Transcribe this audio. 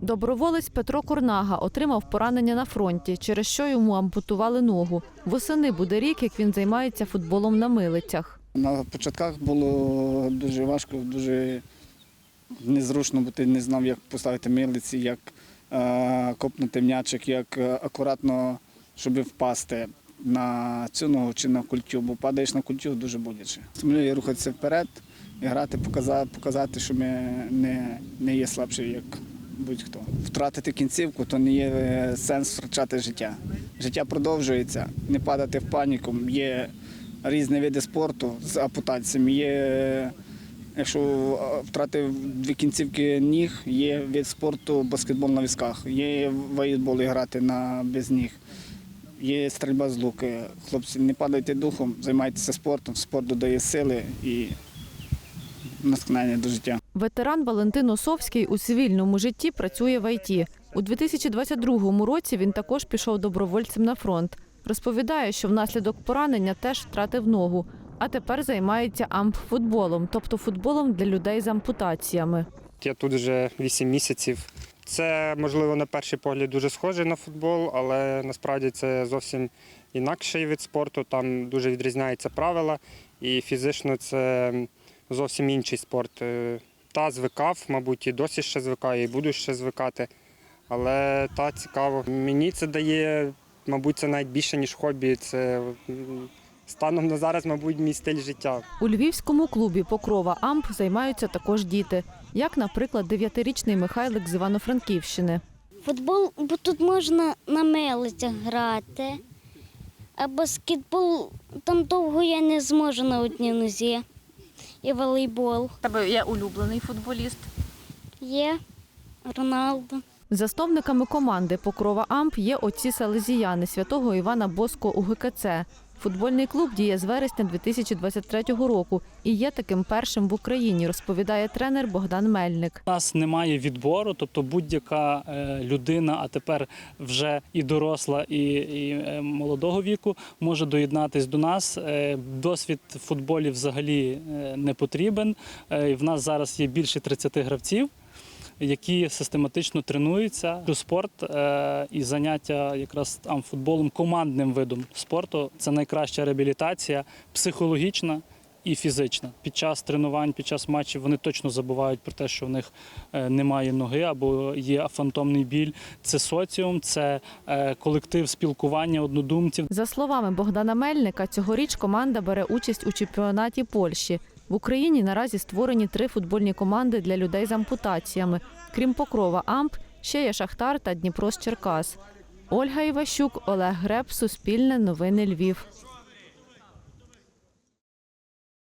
Доброволець Петро Корнага отримав поранення на фронті, через що йому ампутували ногу. Восени буде рік, як він займається футболом на милицях. На початках було дуже важко, дуже незручно, бо ти не знав, як поставити милиці, як е, копнути м'ячик, як е, акуратно, щоб впасти на цю ногу чи на культю, бо падаєш на культю дуже боляче. Стимулює рухатися вперед і грати, показати, показати що ми не, не є слабші, як будь-хто. Втратити кінцівку то не є е, сенс втрачати життя. Життя продовжується, не падати в паніку. Є різні види спорту з ампутаціями. Є, е, якщо е, втратив дві кінцівки ніг, є вид спорту баскетбол на візках, є волейбол грати на без ніг. Є стрільба з луки. Хлопці, не падайте духом, займайтеся спортом. Спорт додає сили і натхнення до життя. Ветеран Валентин Осовський у цивільному житті працює в ІТ. У 2022 році він також пішов добровольцем на фронт. Розповідає, що внаслідок поранення теж втратив ногу, а тепер займається ампфутболом, тобто футболом для людей з ампутаціями. Я тут вже 8 місяців. Це, можливо, на перший погляд дуже схоже на футбол, але насправді це зовсім інакший вид спорту. Там дуже відрізняються правила, і фізично це зовсім інший спорт. Та звикав, мабуть, і досі ще звикаю, і буду ще звикати. Але та цікаво. Мені це дає, мабуть, це навіть більше, ніж хобі. Це станом на зараз, мабуть, мій стиль життя. У львівському клубі Покрова Амп займаються також діти, як, наприклад, дев'ятирічний Михайлик з Івано-Франківщини. Футбол, бо тут можна на милицях грати. А баскетбол там довго я не зможу на одній нозі. І волейбол. Тебе є улюблений футболіст. Є Роналдо. Засновниками команди Покрова Амп є отці Салезіяни святого Івана Боско УГКЦ. Футбольний клуб діє з вересня 2023 року і є таким першим в Україні, розповідає тренер Богдан Мельник. У нас немає відбору, тобто будь-яка е, людина, а тепер вже і доросла, і, і е, молодого віку, може доєднатись до нас. Е, Досвід футболі взагалі не потрібен. В нас зараз є більше 30 гравців. Які систематично тренуються спорт е, і заняття якраз там футболом командним видом спорту це найкраща реабілітація психологічна і фізична. Під час тренувань, під час матчів вони точно забувають про те, що в них е, немає ноги або є фантомний біль. Це соціум, це е, колектив спілкування однодумців. За словами Богдана Мельника, цьогоріч команда бере участь у чемпіонаті Польщі. В Україні наразі створені три футбольні команди для людей з ампутаціями. Крім Покрова Амп, ще є Шахтар та Дніпро з Черкас. Ольга Іващук, Олег Греб, Суспільне, Новини Львів.